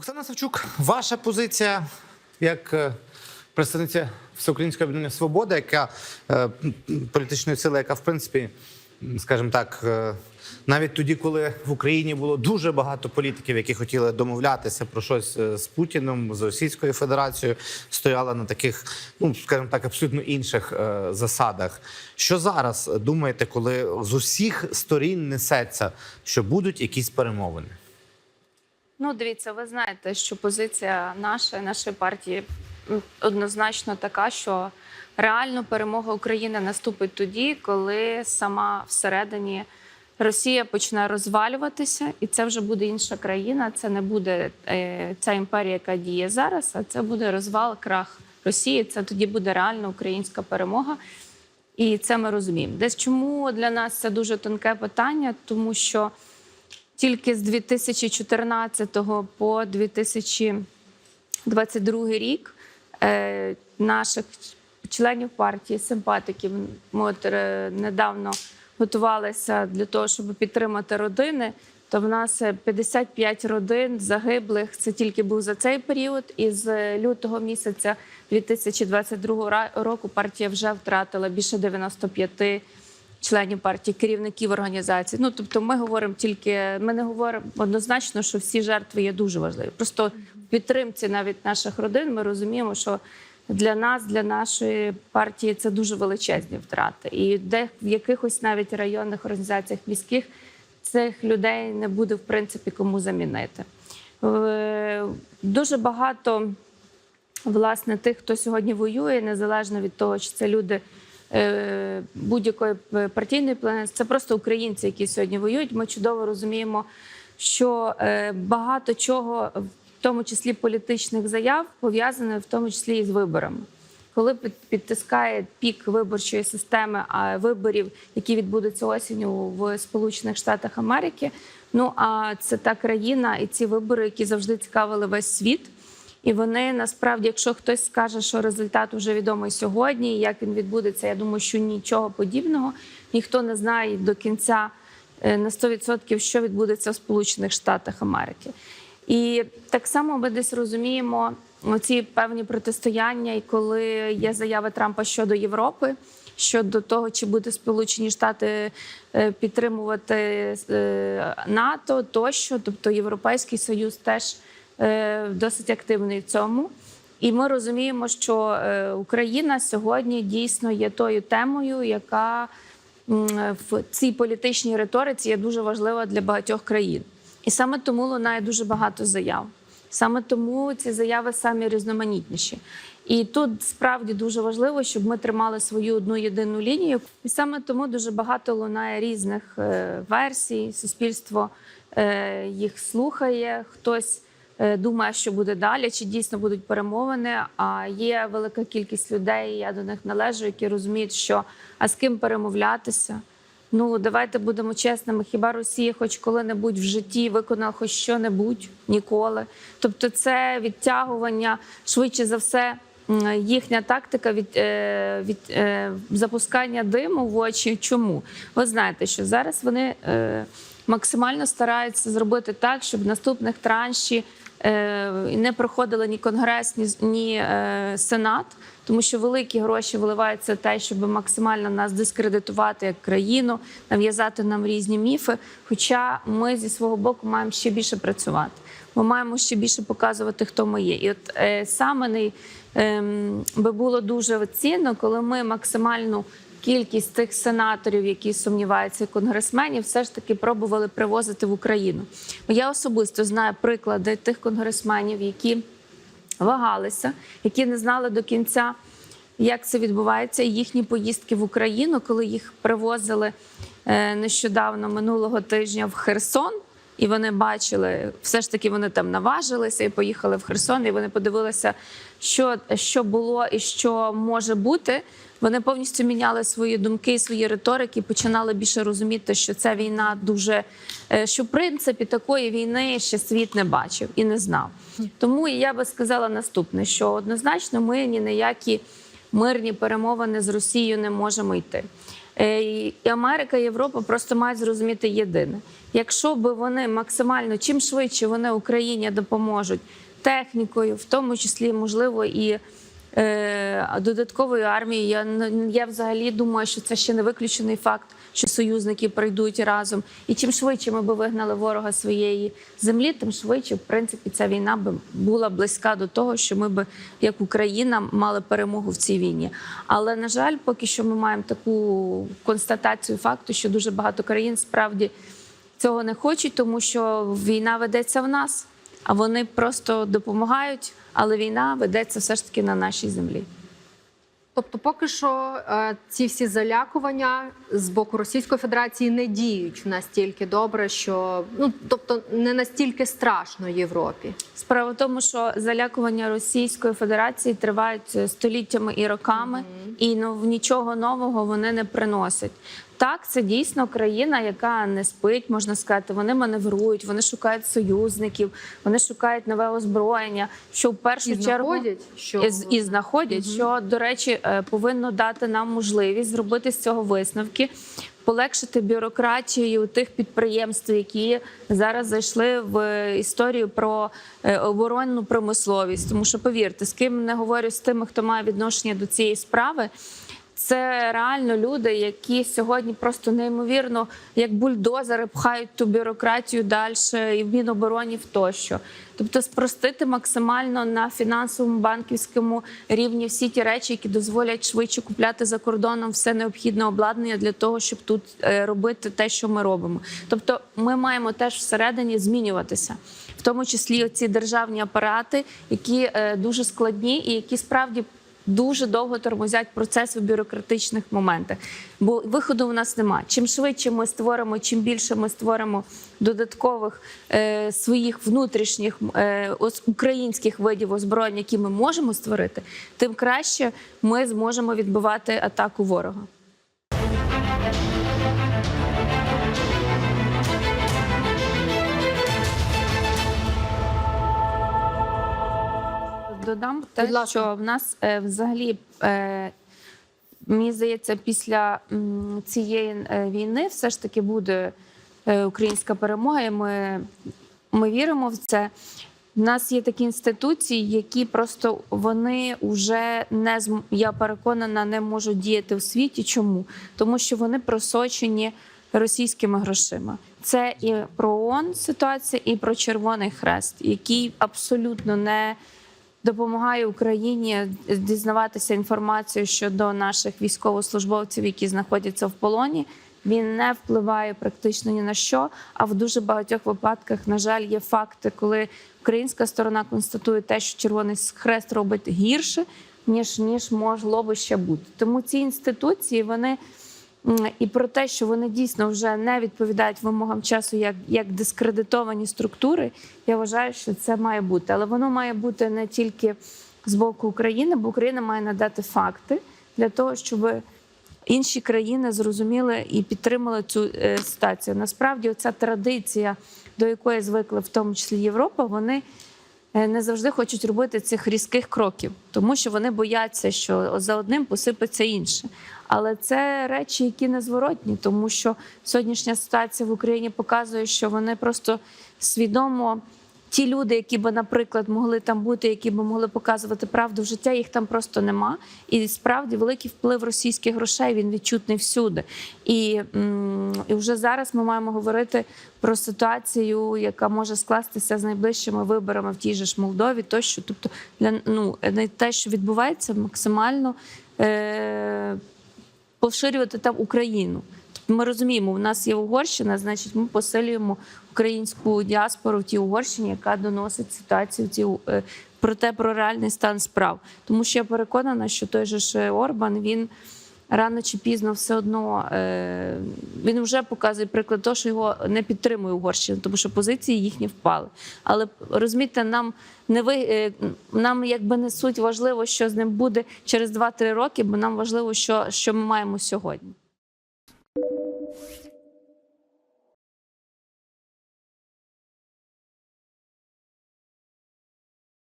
Оксана Савчук, ваша позиція як е, представниця Всеукраїнського об'єднання Свобода, яка е, політичної сили, яка в принципі, скажімо так, е, навіть тоді, коли в Україні було дуже багато політиків, які хотіли домовлятися про щось з Путіним, з Російською Федерацією, стояла на таких, ну скажімо так, абсолютно інших засадах. Що зараз думаєте, коли з усіх сторін несеться, що будуть якісь перемовини? Ну, дивіться, ви знаєте, що позиція наша, нашої партії однозначно така, що реально перемога України наступить тоді, коли сама всередині Росія почне розвалюватися, і це вже буде інша країна. Це не буде е, ця імперія, яка діє зараз, а це буде розвал, крах Росії. Це тоді буде реально українська перемога. І це ми розуміємо. Десь чому для нас це дуже тонке питання, тому що тільки з 2014 по 2022 рік е, наших членів партії, симпатиків, ми е, недавно готувалися для того, щоб підтримати родини. То в нас е, 55 родин загиблих. Це тільки був за цей період. І з лютого місяця 2022 ра- року партія вже втратила більше 95 членів партії, керівників організації. Ну тобто, ми говоримо тільки, ми не говоримо однозначно, що всі жертви є дуже важливі. Просто в підтримці навіть наших родин ми розуміємо, що для нас, для нашої партії, це дуже величезні втрати. І де в якихось навіть районних організаціях міських цих людей не буде в принципі кому замінити. Е, Дуже багато власне тих, хто сьогодні воює, незалежно від того, чи це люди будь-якої партійної планети, це просто українці, які сьогодні воюють. Ми чудово розуміємо, що е, багато чого, в тому числі політичних заяв, пов'язане в тому числі і з виборами. Коли під- підтискає пік виборчої системи виборів, які відбудуться осінню в Сполучених Штатах Америки. Ну а це та країна і ці вибори, які завжди цікавили весь світ. І вони насправді, якщо хтось скаже, що результат вже відомий сьогодні, як він відбудеться, я думаю, що нічого подібного. Ніхто не знає до кінця е, на 100%, що відбудеться в Сполучених Штатах Америки. І так само ми десь розуміємо ці певні протистояння, і коли є заяви Трампа щодо Європи. Щодо того, чи буде Сполучені Штати е, підтримувати е, НАТО, тощо, тобто Європейський Союз теж досить активний в цьому. І ми розуміємо, що е, Україна сьогодні дійсно є тою темою, яка в цій політичній риториці є дуже важлива для багатьох країн. І саме тому лунає дуже багато заяв. Саме тому ці заяви самі різноманітніші. І тут справді дуже важливо, щоб ми тримали свою одну єдину лінію. І саме тому дуже багато лунає різних е, версій. Суспільство е, їх слухає. Хтось е, думає, що буде далі, чи дійсно будуть перемовини. А є велика кількість людей, я до них належу, які розуміють, що а з ким перемовлятися. Ну, давайте будемо чесними. Хіба Росія хоч коли-небудь в житті виконала хоч що-небудь ніколи? Тобто, це відтягування швидше за все. Їхня тактика від, е, від е, запускання диму в очі. Чому ви знаєте, що зараз вони е, максимально стараються зробити так, щоб наступних транші е, не проходили ні конгрес, ні, ні е, сенат, тому що великі гроші виливаються те, щоб максимально нас дискредитувати як країну, нав'язати нам різні міфи. Хоча ми зі свого боку маємо ще більше працювати. Ми маємо ще більше показувати, хто ми є. І от е, саме ем, би було дуже цінно, коли ми максимальну кількість тих сенаторів, які сумніваються, і конгресменів, все ж таки пробували привозити в Україну. Я особисто знаю приклади тих конгресменів, які вагалися, які не знали до кінця, як це відбувається. І їхні поїздки в Україну, коли їх привозили е, нещодавно минулого тижня в Херсон. І вони бачили, все ж таки вони там наважилися і поїхали в Херсон. І вони подивилися, що, що було і що може бути. Вони повністю міняли свої думки свої риторики, починали більше розуміти, що ця війна дуже е, що в принципі такої війни ще світ не бачив і не знав. Тому я би сказала наступне: що однозначно ми ні на які мирні перемовини з Росією не можемо йти. Е, І Америка, і Європа просто мають зрозуміти єдине. Якщо би вони максимально чим швидше вони Україні допоможуть технікою, в тому числі можливо і е, додатковою армією, я я взагалі думаю, що це ще не виключений факт, що союзники прийдуть разом. І чим швидше ми би вигнали ворога своєї землі, тим швидше, в принципі, ця війна би була близька до того, що ми би, як Україна, мали перемогу в цій війні. Але на жаль, поки що ми маємо таку констатацію факту, що дуже багато країн справді цього не хочуть, тому що війна ведеться в нас, а вони просто допомагають. Але війна ведеться все ж таки на нашій землі. Тобто, поки що е, ці всі залякування з боку Російської Федерації не діють настільки добре, що ну тобто не настільки страшно Європі. Справа в тому, що залякування Російської Федерації тривають століттями і роками, і ну, нічого нового вони не приносять. Так, це дійсно країна, яка не спить, можна сказати. Вони маневрують, вони шукають союзників, вони шукають нове озброєння. Що в першу І чергу знаходять, що і, і знаходять, що до речі, е, повинно дати нам можливість зробити з цього висновки, полегшити бюрократію тих підприємств, які зараз зайшли в історію про е, оборонну промисловість. Тому що повірте, з ким не говорю з тими, хто має відношення до цієї справи. Це реально люди, які сьогодні просто неймовірно, як бульдозери, пхають ту бюрократію далі і в Мінобороні тощо. Тобто спростити максимально на фінансовому банківському рівні всі ті речі, які дозволять швидше купляти за кордоном все необхідне обладнання для того, щоб тут е, робити те, що ми робимо. Тобто, ми маємо теж всередині змінюватися, в тому числі ці державні апарати, які е, дуже складні і які справді дуже довго тормозять процес у бюрократичних моментах, бо виходу у нас нема. Чим швидше ми створимо, чим більше ми створимо додаткових е, своїх внутрішніх е, українських видів озброєнь, які ми можемо створити, тим краще ми зможемо відбивати атаку ворога. Додам те, Будь ласка. що в нас е, взагалі. Е, Мені здається, після цієї е, війни все ж таки буде е, українська перемога, і ми, ми віримо в це. У нас є такі інституції, які просто вони вже не я переконана, не можуть діяти в світі. Чому? Тому що вони просочені російськими грошима. Це і про ООН ситуація, і про Червоний Хрест, який абсолютно не допомагає Україні дізнаватися інформацію щодо наших військовослужбовців, які знаходяться в полоні. Він не впливає практично ні на що. А в дуже багатьох випадках, на жаль, є факти, коли українська сторона констатує те, що Червоний Хрест робить гірше, ніж ніж могло би ще бути. Тому ці інституції вони і про те, що вони дійсно вже не відповідають вимогам часу як, як дискредитовані структури, я вважаю, що це має бути. Але воно має бути не тільки з боку України, бо Україна має надати факти для того, щоб інші країни зрозуміли і підтримали цю е, ситуацію. Насправді, ця традиція, до якої звикли, в тому числі Європа, вони не завжди хочуть робити цих різких кроків, тому що вони бояться, що за одним посипеться інше. Але це речі, які незворотні, тому що сьогоднішня ситуація в Україні показує, що вони просто свідомо. Ті люди, які би, наприклад, могли там бути, які би могли показувати правду в життя, їх там просто нема. І справді великий вплив російських грошей він відчутний всюди. І, і вже зараз ми маємо говорити про ситуацію, яка може скластися з найближчими виборами в тій же ж Молдові. Тощо, тобто, для ну не те, що відбувається, максимально е- поширювати там Україну. Ми розуміємо, у нас є Угорщина, значить, ми посилюємо українську діаспору в тій Угорщині, яка доносить ситуацію в ті, е, про те, про реальний стан справ. Тому що я переконана, що той же ж Орбан він рано чи пізно все одно е, він вже показує приклад того, що його не підтримує Угорщина, тому що позиції їхні впали. Але розумієте, нам не ви е, нам якби не суть важливо, що з ним буде через 2-3 роки, бо нам важливо, що, що ми маємо сьогодні.